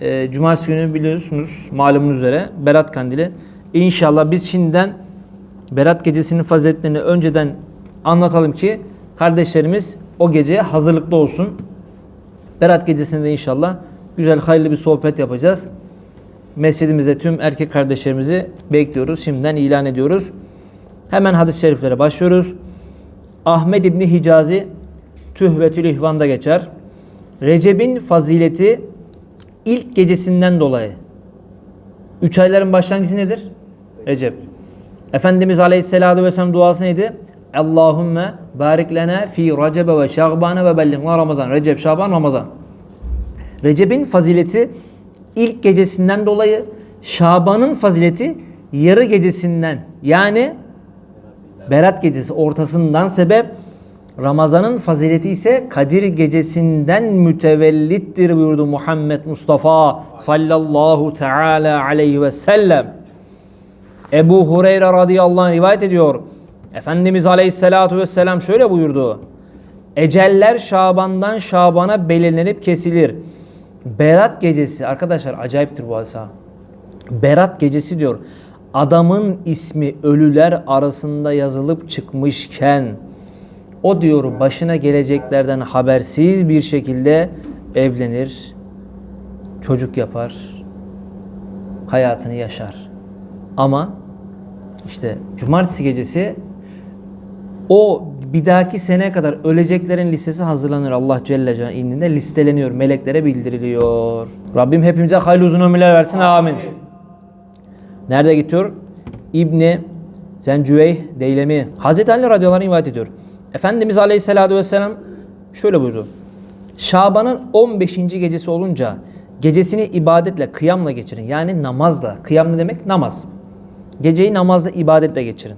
E, Cumartesi günü biliyorsunuz malumunuz üzere Berat Kandili. İnşallah biz şimdiden Berat gecesinin faziletlerini önceden anlatalım ki kardeşlerimiz o geceye hazırlıklı olsun. Berat gecesinde inşallah güzel hayırlı bir sohbet yapacağız. Mescidimizde tüm erkek kardeşlerimizi bekliyoruz. Şimdiden ilan ediyoruz. Hemen hadis-i şeriflere başlıyoruz. Ahmed İbni Hicazi Tühvetül İhvan'da geçer. Recep'in fazileti ilk gecesinden dolayı. Üç ayların başlangıcı nedir? Recep. Efendimiz Aleyhisselatü Vesselam duası neydi? Allahümme barik lena fi Recebe ve Şaban'a ve bellighna Ramazan. Recep, Şaban, Ramazan. Recep'in fazileti ilk gecesinden dolayı, Şaban'ın fazileti yarı gecesinden yani Berat gecesi ortasından sebep Ramazan'ın fazileti ise Kadir gecesinden mütevellittir buyurdu Muhammed Mustafa sallallahu teala aleyhi ve sellem. Ebu Hureyre radıyallahu anh rivayet ediyor. Efendimiz aleyhissalatu vesselam şöyle buyurdu. Eceller Şaban'dan Şaban'a belirlenip kesilir. Berat gecesi arkadaşlar acayiptir bu hadise. ha. Berat gecesi diyor. Adamın ismi ölüler arasında yazılıp çıkmışken o diyor başına geleceklerden habersiz bir şekilde evlenir, çocuk yapar, hayatını yaşar. Ama işte cumartesi gecesi o bir dahaki sene kadar öleceklerin listesi hazırlanır Allah Celle Celaluhu indinde listeleniyor. Meleklere bildiriliyor. Rabbim hepimize hayırlı uzun ömürler versin. Amin. Nerede gidiyor? İbni Zencüveyh Deylemi. Hazreti Ali radıyallahu anh rivayet ediyor. Efendimiz aleyhissalatü vesselam şöyle buyurdu. Şaban'ın 15. gecesi olunca gecesini ibadetle, kıyamla geçirin. Yani namazla. Kıyam ne demek? Namaz. Geceyi namazla, ibadetle geçirin.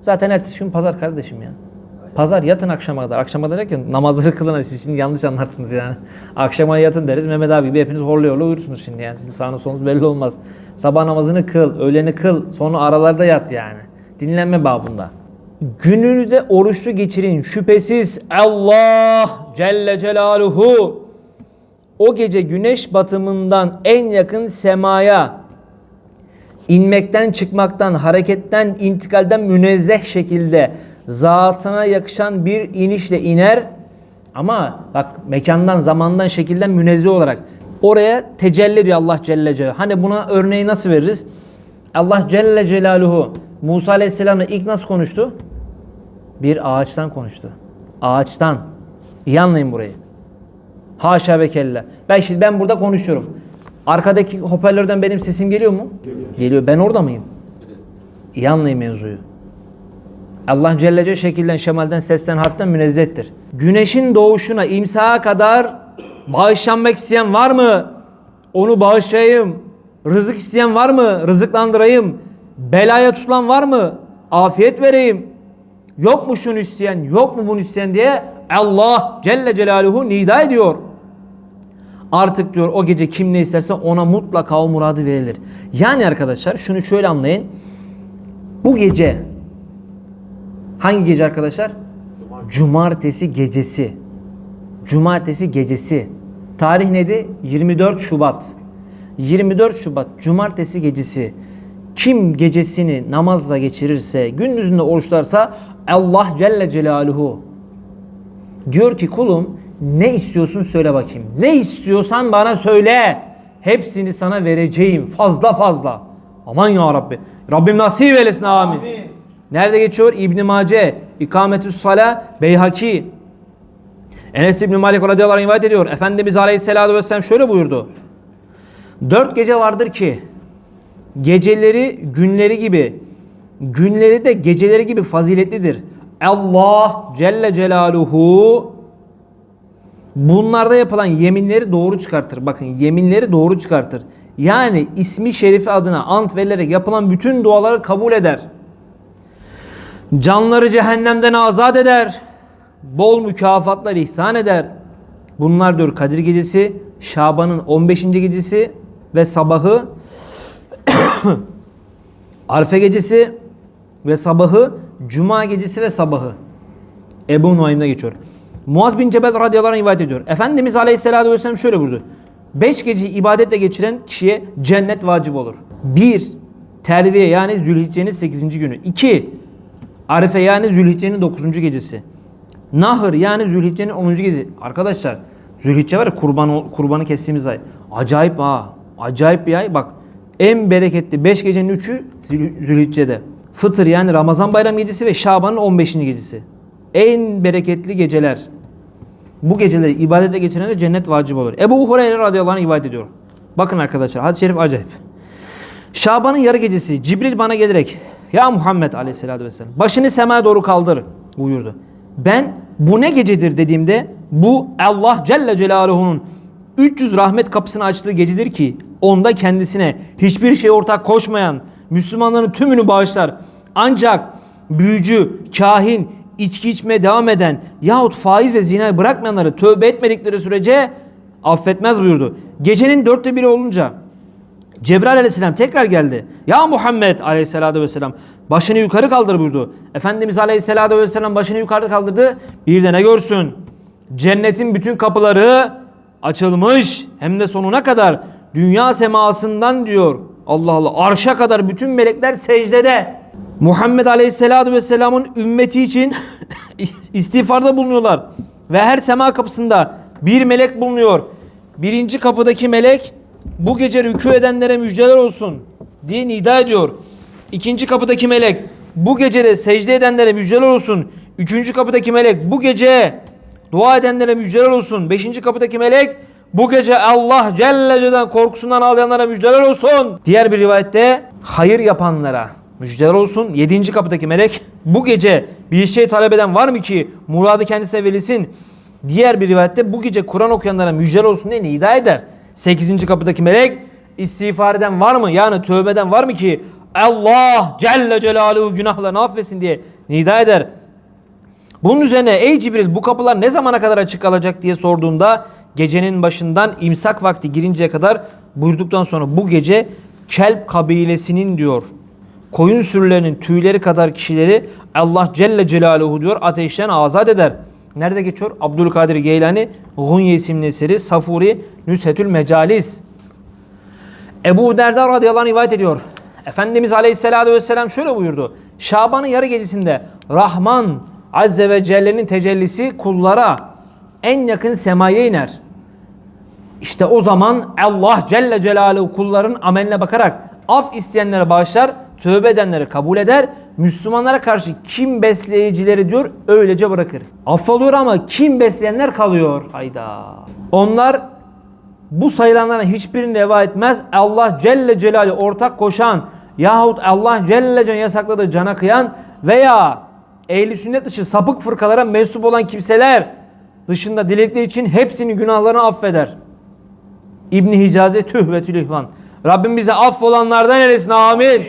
Zaten ertesi gün pazar kardeşim ya. Pazar yatın akşama kadar. Akşama kadar derken namazları kılın. Siz şimdi yanlış anlarsınız yani. Akşama yatın deriz. Mehmet abi gibi hepiniz horluyor horluyor uyursunuz şimdi yani. Sizin sağınız solunuz belli olmaz. Sabah namazını kıl, öğleni kıl. Sonra aralarda yat yani. Dinlenme babında. Gününü de oruçlu geçirin. Şüphesiz Allah Celle Celaluhu o gece güneş batımından en yakın semaya inmekten, çıkmaktan, hareketten, intikalden münezzeh şekilde zatına yakışan bir inişle iner. Ama bak mekandan, zamandan, şekilden münezzeh olarak oraya tecelli ediyor Allah Celle Celaluhu. Hani buna örneği nasıl veririz? Allah Celle Celaluhu Musa Aleyhisselam'la ilk nasıl konuştu? Bir ağaçtan konuştu. Ağaçtan. İyi anlayın burayı. Haşa ve kella. Ben şimdi ben burada konuşuyorum. Arkadaki hoparlörden benim sesim geliyor mu? Geliyor. Ben orada mıyım? İyi anlayın mevzuyu. Allah Celle Celle şekilden, şemalden, sesten, harften münezzehtir. Güneşin doğuşuna, imsaha kadar bağışlanmak isteyen var mı? Onu bağışlayayım. Rızık isteyen var mı? Rızıklandırayım. Belaya tutulan var mı? Afiyet vereyim. Yok mu şunu isteyen, yok mu bunu isteyen diye Allah Celle Celaluhu nida ediyor. Artık diyor o gece kim ne isterse ona mutlaka o muradı verilir. Yani arkadaşlar şunu şöyle anlayın. Bu gece hangi gece arkadaşlar? Cumartesi gecesi. Cumartesi gecesi. Tarih neydi? 24 Şubat. 24 Şubat Cumartesi gecesi. Kim gecesini namazla geçirirse, gündüzünde oruçlarsa Allah Celle Celaluhu diyor ki kulum ne istiyorsun söyle bakayım. Ne istiyorsan bana söyle. Hepsini sana vereceğim fazla fazla. Aman ya Rabbi. Rabbim nasip eylesin amin. Nerede geçiyor? İbn Mace, İkametüs Sala, Beyhaki. Enes İbn Malik radıyallahu anh rivayet ediyor. Efendimiz Aleyhisselatü Vesselam şöyle buyurdu. Dört gece vardır ki geceleri günleri gibi, günleri de geceleri gibi faziletlidir. Allah Celle Celaluhu bunlarda yapılan yeminleri doğru çıkartır. Bakın yeminleri doğru çıkartır. Yani ismi şerifi adına ant verilerek yapılan bütün duaları kabul eder. Canları cehennemden azat eder. Bol mükafatlar ihsan eder. Bunlar diyor Kadir Gecesi, Şaban'ın 15. gecesi ve sabahı Arfe gecesi ve sabahı, Cuma gecesi ve sabahı. Ebu Nuaym'da geçiyor. Muaz bin Cebel radıyallahu anh rivayet ediyor. Efendimiz aleyhissalatü vesselam şöyle buyurdu. 5 geceyi ibadetle geçiren kişiye cennet vacip olur. 1. Terviye yani Zülhicce'nin 8. günü. 2. Arife yani Zülhicce'nin 9. gecesi. Nahır yani Zülhicce'nin 10. gecesi. Arkadaşlar Zülhicce var ya kurban, kurbanı kestiğimiz ay. Acayip ha. Acayip bir ay. Bak en bereketli 5 gecenin 3'ü Zül- Zülhicce'de. Fıtır yani Ramazan bayram gecesi ve Şaban'ın 15. gecesi. En bereketli geceler. Bu geceleri ibadete geçirene cennet vacip olur. Ebu Hureyre radıyallahu anh rivayet ediyor. Bakın arkadaşlar hadis-i şerif acayip. Şaban'ın yarı gecesi Cibril bana gelerek ya Muhammed aleyhissalatü vesselam başını semaya doğru kaldır buyurdu. Ben bu ne gecedir dediğimde bu Allah Celle Celaluhu'nun 300 rahmet kapısını açtığı gecedir ki onda kendisine hiçbir şey ortak koşmayan Müslümanların tümünü bağışlar. Ancak büyücü, kahin, içki içmeye devam eden yahut faiz ve zinayı bırakmayanları tövbe etmedikleri sürece affetmez buyurdu. Gecenin dörtte biri olunca Cebrail aleyhisselam tekrar geldi. Ya Muhammed aleyhisselatü vesselam başını yukarı kaldır buyurdu. Efendimiz aleyhisselatü vesselam başını yukarı kaldırdı. Bir de ne görsün? Cennetin bütün kapıları açılmış hem de sonuna kadar dünya semasından diyor. Allah Allah arşa kadar bütün melekler secdede. Muhammed aleyhisselatü vesselamın ümmeti için istiğfarda bulunuyorlar. Ve her sema kapısında bir melek bulunuyor. Birinci kapıdaki melek bu gece rükû edenlere müjdeler olsun diye nida ediyor. İkinci kapıdaki melek bu gece de secde edenlere müjdeler olsun. Üçüncü kapıdaki melek bu gece dua edenlere müjdeler olsun. Beşinci kapıdaki melek bu gece Allah Celle Celle'den korkusundan ağlayanlara müjdeler olsun. Diğer bir rivayette hayır yapanlara müjdeler olsun. Yedinci kapıdaki melek bu gece bir şey talep eden var mı ki muradı kendisine verilsin. Diğer bir rivayette bu gece Kur'an okuyanlara müjdeler olsun diye nida eder. 8. kapıdaki melek istiğfar eden var mı? Yani tövbeden var mı ki Allah Celle Celaluhu günahlarını affetsin diye nida eder. Bunun üzerine ey Cibril bu kapılar ne zamana kadar açık kalacak diye sorduğunda gecenin başından imsak vakti girinceye kadar buyurduktan sonra bu gece Kelp kabilesinin diyor koyun sürülerinin tüyleri kadar kişileri Allah Celle Celaluhu diyor ateşten azat eder. Nerede geçiyor? Abdülkadir Geylani Gunye isimli eseri Safuri Nüshetül Mecalis. Ebu Derda radıyallahu anh rivayet ediyor. Efendimiz aleyhissalatü vesselam şöyle buyurdu. Şaban'ın yarı gecesinde Rahman Azze ve Celle'nin tecellisi kullara en yakın semaya iner. İşte o zaman Allah Celle Celaluhu kulların ameline bakarak af isteyenlere bağışlar, tövbe edenleri kabul eder, Müslümanlara karşı kim besleyicileri diyor öylece bırakır. Affolur ama kim besleyenler kalıyor. Hayda. Onlar bu sayılanlara hiçbirini reva etmez. Allah Celle Celaluhu ortak koşan yahut Allah Celle Celaluhu yasakladığı cana kıyan veya ehli sünnet dışı sapık fırkalara mensup olan kimseler dışında dilekleri için hepsinin günahlarını affeder. İbni Hicazi Tühvetül İhvan. Rabbim bize affolanlardan eylesin amin.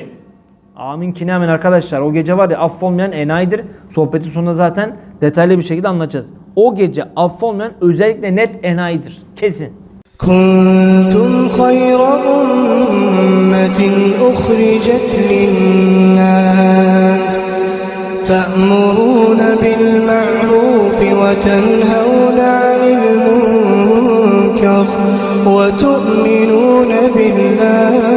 Amin ki ne amin arkadaşlar. O gece var ya affolmayan enayidir. Sohbetin sonunda zaten detaylı bir şekilde anlatacağız. O gece affolmayan özellikle net enayidir. Kesin. كنتم خير أمة أخرجت للناس تأمرون بالمعروف وتنهون عن المنكر وتؤمنون بالله.